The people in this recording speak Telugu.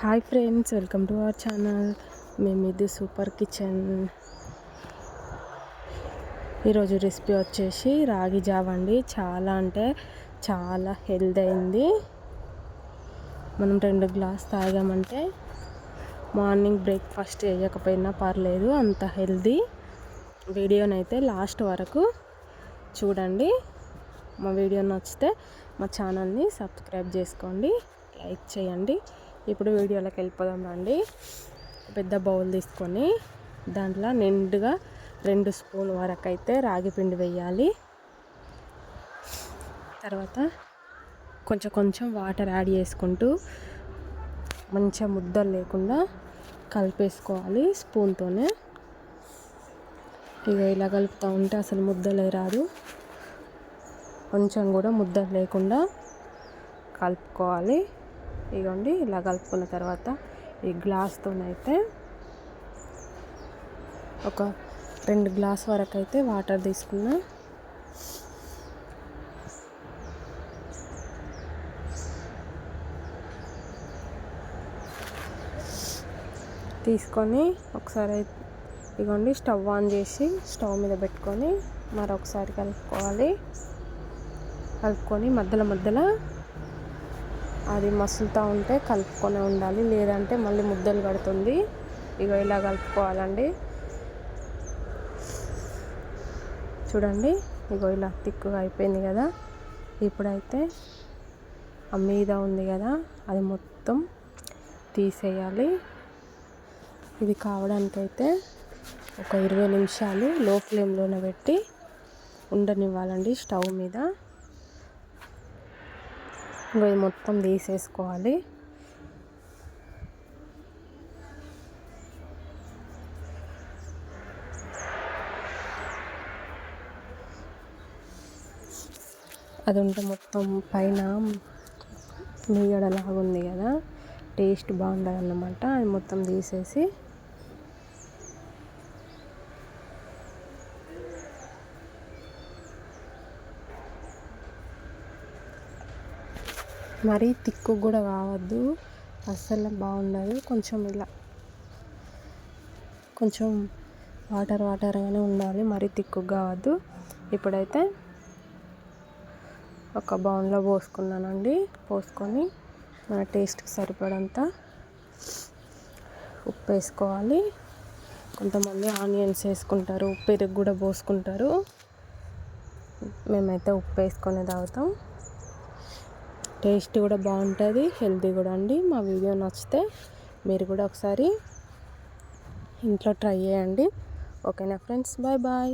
Hi friends welcome to our channel. మేము ఇది సూపర్ కిచెన్. ఈరోజు రెసిపీ వచ్చేసి రాగి జావ అండి. చాలా అంటే చాలా హెల్త్ అయింది. మనం రెండు గ్లాస్ తాగామంటే మార్నింగ్ బ్రేక్ఫాస్ట్ చేయకపోయినా పర్లేదు అంత హెల్దీ. వీడియోనైతే లాస్ట్ వరకు చూడండి. మా వీడియో నచ్చితే మా ఛానల్ని సబ్స్క్రైబ్ చేసుకోండి లైక్ చేయండి. ఇప్పుడు వీడియోలోకి వెళ్ళిపోదాం రండి. పెద్ద బౌల్ తీసుకొని దాంట్లో నిండుగా రెండు స్పూన్ వరకు అయితే రాగి పిండి వేయాలి. తర్వాత కొంచెం కొంచెం వాటర్ యాడ్ చేసుకుంటూ మంచిగా ముద్దలు లేకుండా కలిపేసుకోవాలి స్పూన్తోనే. ఇక ఇలా కలుపుతూ ఉంటే అసలు ముద్దలే రాదు. కొంచెం కూడా ముద్దలు లేకుండా కలుపుకోవాలి. ఇగోండి ఇలా కలుపుకున్న తర్వాత ఈ గ్లాస్తోనైతే ఒక రెండు గ్లాస్ వరకు అయితే వాటర్ తీసుకున్నా. తీసుకొని ఒకసారి ఇగోండి స్టవ్ ఆన్ చేసి స్టవ్ మీద పెట్టుకొని మరొకసారి కలుపుకోవాలి. కలుపుకొని మధ్యలో మధ్యలో అది మసులుతూ ఉంటే కలుపుకొని ఉండాలి. లేదంటే మళ్ళీ ముద్దలు కడుతుంది. ఇక ఇలా కలుపుకోవాలండి. చూడండి ఇగో ఇలా తిక్కుగా అయిపోయింది కదా. ఇప్పుడైతే ఆ మీద ఉంది కదా అది మొత్తం తీసేయాలి. ఇది కావడానికైతే ఒక ఇరవై నిమిషాలు లో ఫ్లేమ్లోనే పెట్టి ఉండనివ్వాలండి స్టవ్ మీద. ఇది మొత్తం తీసేసుకోవాలి. అది ఉంటే మొత్తం పైన మీగడలాగా ఉంది కదా. టేస్ట్ బాగుండదు అన్నమాట అది మొత్తం తీసేసి మరీ తిక్కు కూడా కావద్దు. అస్సలు బాగుండదు. కొంచెం ఇలా కొంచెం వాటర్ వాటర్గానే ఉండాలి. మరీ తిక్కు కావద్దు. ఇప్పుడైతే ఒక బౌన్లో పోసుకున్నానండి. పోసుకొని మన టేస్ట్కి సరిపడంత ఉప్పు వేసుకోవాలి. కొంతమంది ఆనియన్స్ వేసుకుంటారు. పెరుగు కూడా పోసుకుంటారు. మేమైతే ఉప్పు వేసుకొని తాగుతాం. టేస్ట్ కూడా బాగుంటుంది హెల్తీ కూడా అండి. మా వీడియో నచ్చితే మీరు కూడా ఒకసారి ఇంట్లో ట్రై చేయండి. ఓకేనా ఫ్రెండ్స్? Bye bye.